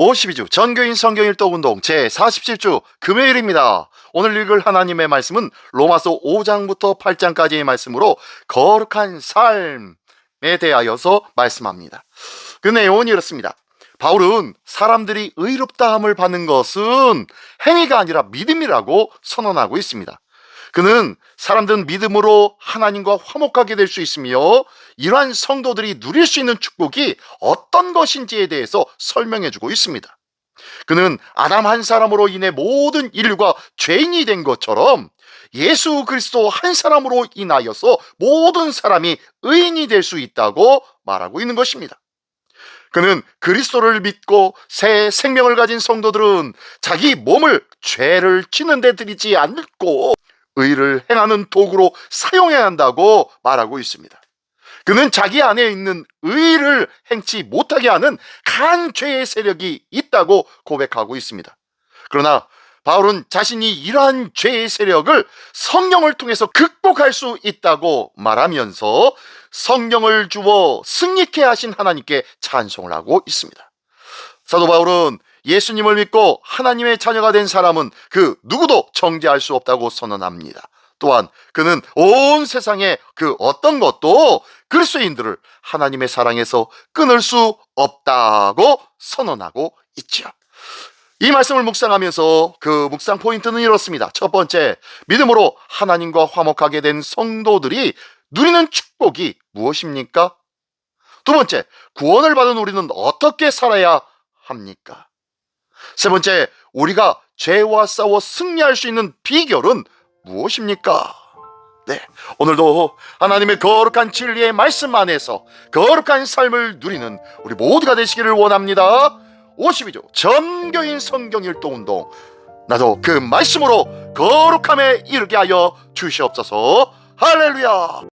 52주 전교인 성경일도 운동 제47주 금요일입니다. 오늘 읽을 하나님의 말씀은 로마서 5장부터 8장까지의 말씀으로 거룩한 삶에 대하여서 말씀합니다. 그 내용은 이렇습니다. 바울은 사람들이 의롭다함을 받는 것은 행위가 아니라 믿음이라고 선언하고 있습니다. 그는 사람들은 믿음으로 하나님과 화목하게 될 수 있으며 이러한 성도들이 누릴 수 있는 축복이 어떤 것인지에 대해서 설명해 주고 있습니다. 그는 아담 한 사람으로 인해 모든 인류가 죄인이 된 것처럼 예수 그리스도 한 사람으로 인하여서 모든 사람이 의인이 될 수 있다고 말하고 있는 것입니다. 그는 그리스도를 믿고 새 생명을 가진 성도들은 자기 몸을 죄를 치는 데 들이지 않고 의를 행하는 도구로 사용해야 한다고 말하고 있습니다. 그는 자기 안에 있는 의를 행치 못하게 하는 간 죄의 세력이 있다고 고백하고 있습니다. 그러나 바울은 자신이 이러한 죄의 세력을 성령을 통해서 극복할 수 있다고 말하면서 성령을 주어 승리케 하신 하나님께 찬송을 하고 있습니다. 사도 바울은 예수님을 믿고 하나님의 자녀가 된 사람은 그 누구도 정죄할 수 없다고 선언합니다. 또한 그는 온 세상의 그 어떤 것도 그리스도인들을 하나님의 사랑에서 끊을 수 없다고 선언하고 있죠. 이 말씀을 묵상하면서 그 묵상 포인트는 이렇습니다. 첫 번째, 믿음으로 하나님과 화목하게 된 성도들이 누리는 축복이 무엇입니까? 두 번째, 구원을 받은 우리는 어떻게 살아야 합니까? 세 번째, 우리가 죄와 싸워 승리할 수 있는 비결은 무엇입니까? 네, 오늘도 하나님의 거룩한 진리의 말씀 안에서 거룩한 삶을 누리는 우리 모두가 되시기를 원합니다. 52조 전교인 성경 일도 운동 나도 그 말씀으로 거룩함에 이르게 하여 주시옵소서 할렐루야